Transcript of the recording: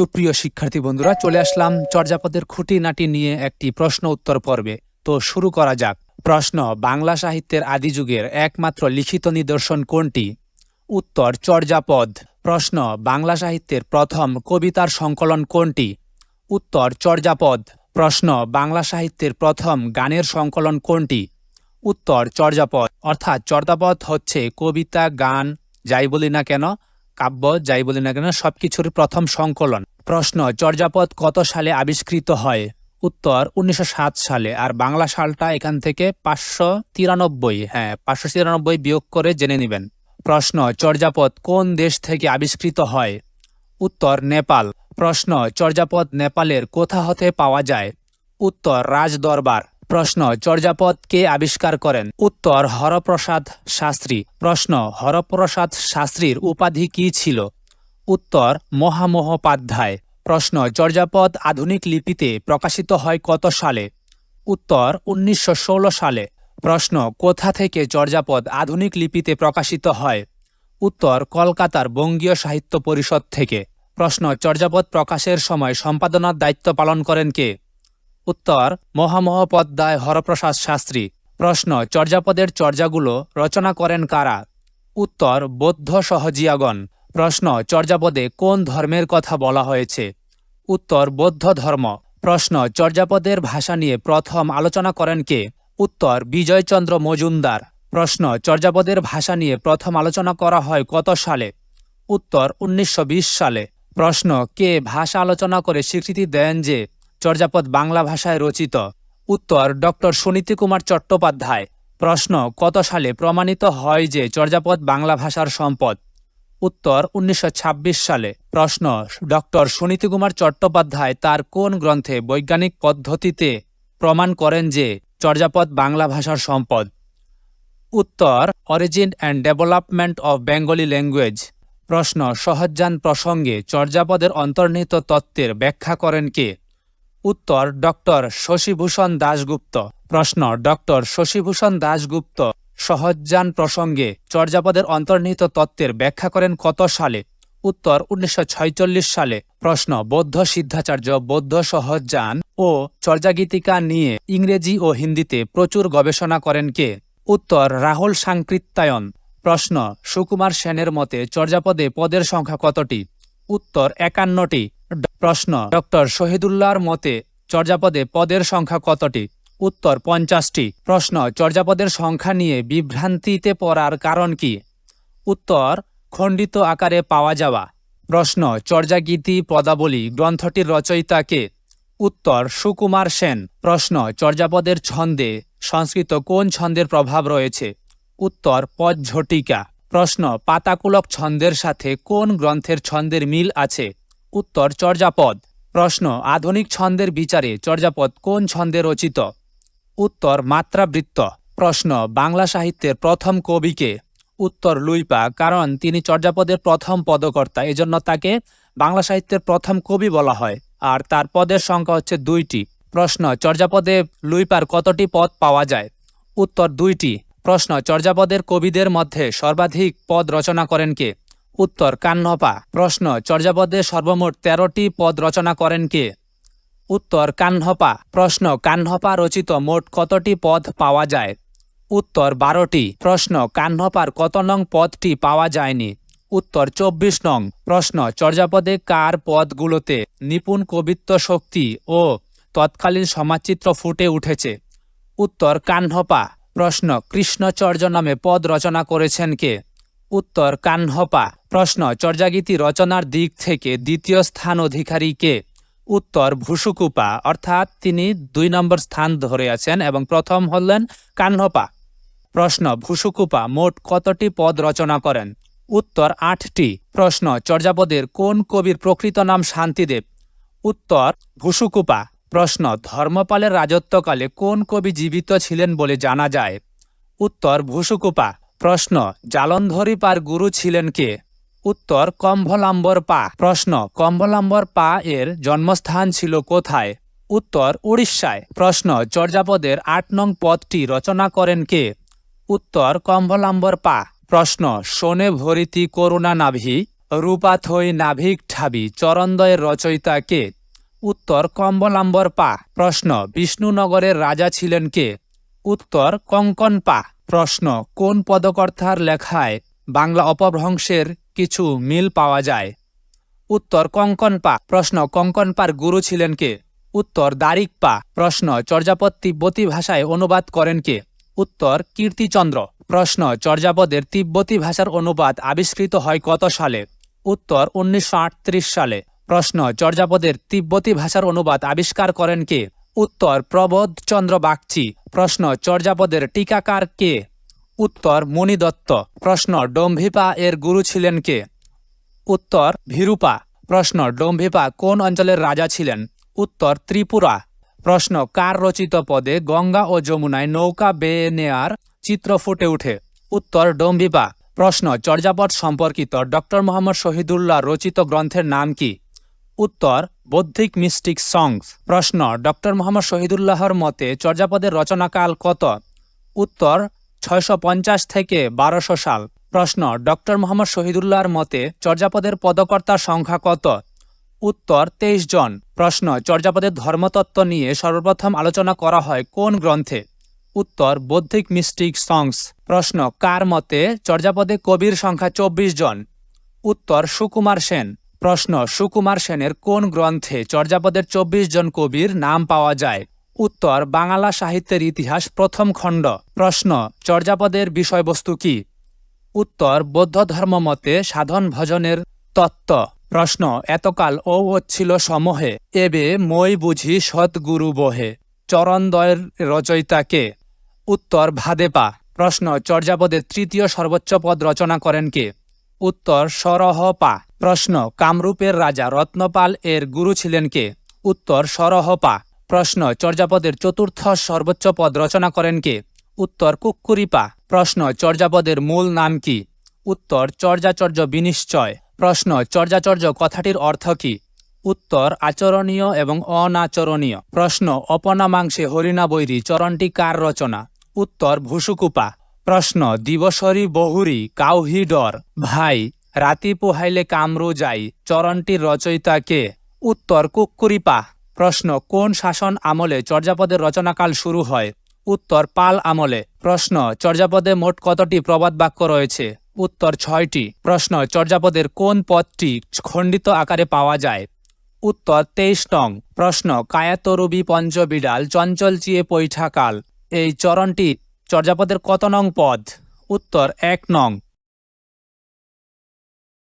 সুপ্রিয় শিক্ষার্থী বন্ধুরা, চলে আসলাম চর্যাপদের খুঁটিনাটি নিয়ে একটি প্রশ্ন উত্তর পর্বে। তো শুরু করা যাক। প্রশ্ন, বাংলা সাহিত্যের আদি যুগের একমাত্র লিখিত নিদর্শন কোনটি? উত্তর, চর্যাপদ। প্রশ্ন, বাংলা সাহিত্যের প্রথম কবিতার সংকলন কোনটি? উত্তর, চর্যাপদ। প্রশ্ন, বাংলা সাহিত্যের প্রথম গানের সংকলন কোনটি? উত্তর, চর্যাপদ। অর্থাৎ চর্যাপদ হচ্ছে কবিতা, গান, যাই বলি না কেন, কাব্য, যাই বলি না কেন, সবকিছুর প্রথম সংকলন। প্রশ্ন, চর্যাপদ কত সালে আবিষ্কৃত হয়? উত্তর, উনিশশো সাত সালে। আর বাংলা সালটা এখান থেকে পাঁচশো তিরানব্বই। হ্যাঁ পাঁচশো তিরানব্বই বিয়োগ করে জেনে নেবেন। প্রশ্ন, চর্যাপদ কোন দেশ থেকে আবিষ্কৃত হয়? উত্তর, নেপাল। প্রশ্ন, চর্যাপদ নেপালের কোথা হতে পাওয়া যায়? উত্তর, রাজদরবার। প্রশ্ন, চর্যাপদ কে আবিষ্কার করেন? উত্তর, হরপ্রসাদ শাস্ত্রী। প্রশ্ন, হরপ্রসাদ শাস্ত্রীর উপাধি কি ছিল? উত্তর মহামহোপাধ্যায়। প্রশ্ন, চর্যাপদ আধুনিক লিপিতে প্রকাশিত হয় কত সালে? উত্তর, উনিশশো ষোল সালে। প্রশ্ন, কোথা থেকে চর্যাপদ আধুনিক লিপিতে প্রকাশিত হয়? উত্তর, কলকাতার বঙ্গীয় সাহিত্য পরিষদ থেকে। প্রশ্ন, চর্যাপদ প্রকাশের সময় সম্পাদনার দায়িত্ব পালন করেন কে? উত্তর, মহামহোপাধ্যায় হরপ্রসাদ শাস্ত্রী। প্রশ্ন, চর্যাপদের চর্যাগুলো রচনা করেন কারা? উত্তর, বৌদ্ধ সহজিয়াগণ। প্রশ্ন, চর্যাপদে কোন ধর্মের কথা বলা হয়েছে? উত্তর, বৌদ্ধ ধর্ম। প্রশ্ন, চর্যাপদের ভাষা নিয়ে প্রথম আলোচনা করেন কে? উত্তর, বিজয়চন্দ্র মজুমদার। প্রশ্ন, চর্যাপদের ভাষা নিয়ে প্রথম আলোচনা করা হয় কত সালে? উত্তর, উনিশশো বিশ সালে। প্রশ্ন, কে ভাষা আলোচনা করে স্বীকৃতি দেন যে চর্যাপদ বাংলা ভাষায় রচিত? উত্তর ডক্টর সুনীতি কুমার চট্টোপাধ্যায়। প্রশ্ন, কত সালে প্রমাণিত হয় যে চর্যাপদ বাংলা ভাষার সম্পদ? উত্তর উনিশশো ছাব্বিশ সালে প্রশ্ন, ডক্টর সুনীতি কুমার চট্টোপাধ্যায় তার কোন গ্রন্থে বৈজ্ঞানিক পদ্ধতিতে প্রমাণ করেন যে চর্যাপদ বাংলা ভাষার সম্পদ? উত্তর origin and development of Bengali language প্রশ্ন সহজ্জান প্রসঙ্গে চর্যাপদের অন্তর্নিহিত তত্ত্বের ব্যাখ্যা করেন কে? উত্তর, ডক্টর শশীভূষণ দাশগুপ্ত। প্রশ্ন, ডক্টর শশীভূষণ দাশগুপ্ত সহজ্জান প্রসঙ্গে চর্যাপদের অন্তর্নিহিত তত্ত্বের ব্যাখ্যা করেন কত সালে? উত্তর, উনিশশো সালে। প্রশ্ন, বৌদ্ধ সিদ্ধাচার্য, বৌদ্ধ সহজ্জান ও চর্যাগীতিকা নিয়ে ইংরেজি ও হিন্দিতে প্রচুর গবেষণা করেন কে? উত্তর, রাহুল সাংকৃত্যায়ন। প্রশ্ন, সুকুমার সেনের মতে চর্যাপদে পদের সংখ্যা কতটি? উত্তর, একান্নটি। প্রশ্ন, ডক্টর শহীদুল্লাহর মতে চর্যাপদে পদের সংখ্যা কতটি? উত্তর পঞ্চাশটি। প্রশ্ন, চর্যাপদের সংখ্যা নিয়ে বিভ্রান্তিতে পড়ার কারণ কি? উত্তর, খণ্ডিত আকারে পাওয়া যাওয়া। প্রশ্ন, চর্যাগীতি পদাবলী গ্রন্থটির রচয়িতা কে? উত্তর, সুকুমার সেন। প্রশ্ন, চর্যাপদের ছন্দে সংস্কৃত কোন ছন্দের প্রভাব রয়েছে? উত্তর, পদঝটিকা। প্রশ্ন, পাতাকুলক ছন্দের সাথে কোন গ্রন্থের ছন্দের মিল আছে? উত্তর, চর্যাপদ। প্রশ্ন, আধুনিক ছন্দের বিচারে চর্যাপদ কোন ছন্দে রচিত? উত্তর মাত্রাবৃত্ত। প্রশ্ন, বাংলা সাহিত্যের প্রথম কবিকে? উত্তর, লুইপা, কারণ তিনি চর্যাপদের প্রথম পদকর্তা, এজন্য তাকে বাংলা সাহিত্যের প্রথম কবি বলা হয়, আর তার পদের সংখ্যা হচ্ছে দুইটি। প্রশ্ন, চর্যাপদে লুইপার কতটি পদ পাওয়া যায়? উত্তর, দুইটি। প্রশ্ন, চর্যাপদের কবিদের মধ্যে সর্বাধিক পদ রচনা করেন কে? উত্তর, কান্নপা। প্রশ্ন, চর্যাপদে সর্বমোট তেরোটি পদ রচনা করেন কে? উত্তর কাহ্নপা প্রশ্ন কাহ্নপা রচিত মোট কতটি পদ পাওয়া যায়? উত্তর, বারোটি। প্রশ্ন কাহ্নপার কত নং পদটি পাওয়া যায়নি? উত্তর, চব্বিশ নং। প্রশ্ন, চর্যাপদে কার পদগুলোতে নিপুণ কবিত্ব শক্তি ও তৎকালীন সমাজচিত্র ফুটে উঠেছে? উত্তর কাহ্নপা প্রশ্ন, কৃষ্ণচর্য নামে পদ রচনা করেছেন কে? উত্তর কাহ্নপা প্রশ্ন, চর্যাগীতি রচনার দিক থেকে দ্বিতীয় স্থান অধিকারী কে? উত্তর ভুসুকুপা, অর্থাৎ তিনি দুই নম্বর স্থান ধরে আছেন এবং প্রথম হলেন কাহ্নপা প্রশ্ন, ভুসুকুপা মোট কতটি পদ রচনা করেন? উত্তর, আটটি। প্রশ্ন, চর্যাপদের কোন কবির প্রকৃত নাম শান্তিদেব? উত্তর, ভুসুকুপা। প্রশ্ন, ধর্মপালের রাজত্বকালে কোন কবি জীবিত ছিলেন বলে জানা যায়? উত্তর, ভুসুকুপা। প্রশ্ন, জালন্ধরি পার গুরু ছিলেন কে? উত্তর কম্ভলাম্বর পা। প্রশ্ন, কম্ভলাম্বর পা এর জন্মস্থান ছিল কোথায়? উত্তর, উড়িষ্যায়। প্রশ্ন, চর্যাপদের আট নং পদটি রচনা করেন কে? উত্তর, কম্ভলাম্বর পা। প্রশ্ন, শোনে ভরিতি করুণা নাভি। রূপাথই নাভিক ঠাবি চরণদয়ের রচয়িতা কে? উত্তর কম্বলাম্বর পা। প্রশ্ন, বিষ্ণুনগরের রাজা ছিলেন কে? উত্তর, কঙ্কন পা। প্রশ্ন, কোন পদকর্তার লেখায় বাংলা অপভ্রংশের কিছু মিল পাওয়া যায়। উত্তর কঙ্কন পা। প্রশ্ন, কঙ্কন পার গুরু ছিলেন কে? উত্তর, দারিক পা। প্রশ্ন চর্যাপদ তিব্বতী ভাষায় অনুবাদ করেন কে? উত্তর, কীর্তিচন্দ্র। প্রশ্ন, চর্যাপদের তিব্বতী ভাষার অনুবাদ আবিষ্কৃত হয় কত সালে? উত্তর, উনিশশো আটত্রিশ সালে। প্রশ্ন, চর্যাপদের তিব্বতী ভাষার অনুবাদ আবিষ্কার করেন কে? উত্তর প্রবোধ চন্দ্র বাগচি। প্রশ্ন, চর্যাপদের টিকাকার কে? উত্তর মণি দত্ত প্রশ্ন, ডম্ভিপা এর গুরু ছিলেন কে? উত্তর, ভীরুপা। প্রশ্ন, ডম্ভিপা কোন অঞ্চলের রাজা ছিলেন? উত্তর, ত্রিপুরা। প্রশ্ন, কার রচিত পদে গঙ্গা ও যমুনায় নৌকা বেয়ে নেয়ার চিত্র ফুটে ওঠে? উত্তর, ডম্ভিপা। প্রশ্ন, চর্যাপদ সম্পর্কিত ডক্টর মোহাম্মদ শহীদুল্লাহ রচিত গ্রন্থের নাম কি? উত্তর, বৌদ্ধিক মিস্টিক সংস প্রশ্ন ডক্টর মোহাম্মদ শহীদুল্লাহর মতে চর্যাপদের রচনাকাল কত? উত্তর ছয়শো পঞ্চাশ থেকে বারোশো সাল। প্রশ্ন, ডক্টর মোহাম্মদ শহীদুল্লাহর মতে চর্যাপদের পদকর্তার সংখ্যা কত? উত্তর, তেইশ জন। প্রশ্ন, চর্যাপদের ধর্মতত্ত্ব নিয়ে সর্বপ্রথম আলোচনা করা হয় কোন গ্রন্থে? উত্তর, বৌদ্ধিক মিস্টিক সংস। প্রশ্ন, কার মতে চর্যাপদে কবির সংখ্যা চব্বিশ জন? উত্তর, সুকুমার সেন। প্রশ্ন, সুকুমার সেনের কোন গ্রন্থে চর্যাপদের চব্বিশ জন কবির নাম পাওয়া যায়? উত্তর বাংলা সাহিত্যের ইতিহাস প্রথম খণ্ড। প্রশ্ন, চর্যাপদের বিষয়বস্তু কি? উত্তর, বৌদ্ধ ধর্ম মতে সাধন ভজনের তত্ত্ব। প্রশ্ন, এতকাল ও ছিল সমহে, এবে মই বুঝি সৎগুরু বহে। চরণদয়ের রচয়িতা কে? উত্তর, ভাদেপা। প্রশ্ন, চর্যাপদের তৃতীয় সর্বোচ্চ পদ রচনা করেন কে? উত্তর, সরহপা। প্রশ্ন, কামরূপের রাজা রত্নপাল এর গুরু ছিলেন কে? উত্তর, সরহপা। প্রশ্ন, চর্যাপদের চতুর্থ সর্বোচ্চ পদ রচনা করেন কে? উত্তর, কুক্কুরিপা। প্রশ্ন, চর্যাপদের মূল নাম কি? উত্তর, চর্যাচর্য বিনিশ্চয়। প্রশ্ন, চর্যাচর্য কথাটির অর্থ কি? উত্তর, আচরণীয় এবং অনাচরণীয়। প্রশ্ন, অপনামাংসে হরিণা বৈরী চরণটি কার রচনা? উত্তর, ভুসুকুপা। প্রশ্ন, দিবসরি বহুরি, কাউহি ডর। ভাই, রাতি পোহাইলে কামরু যাই, চরণটির রচয়িতা কে? উত্তর, কুক্কুরিপা। প্রশ্ন, কোন শাসন আমলে চর্যাপদের রচনাকাল শুরু হয়? উত্তর, পাল আমলে। প্রশ্ন, চর্যাপদে মোট কতটি প্রবাদ বাক্য রয়েছে? উত্তর, ছয়টি। প্রশ্ন, চর্যাপদের কোন পদটি খণ্ডিত আকারে পাওয়া যায়? উত্তর, তেইশ নং। প্রশ্ন, কায়াতরুবি পঞ্চবিড়াল চঞ্চল চিয়ে পৈঠাকাল। এই চরণটি চর্যাপদের কত নং পদ? উত্তর, এক নং।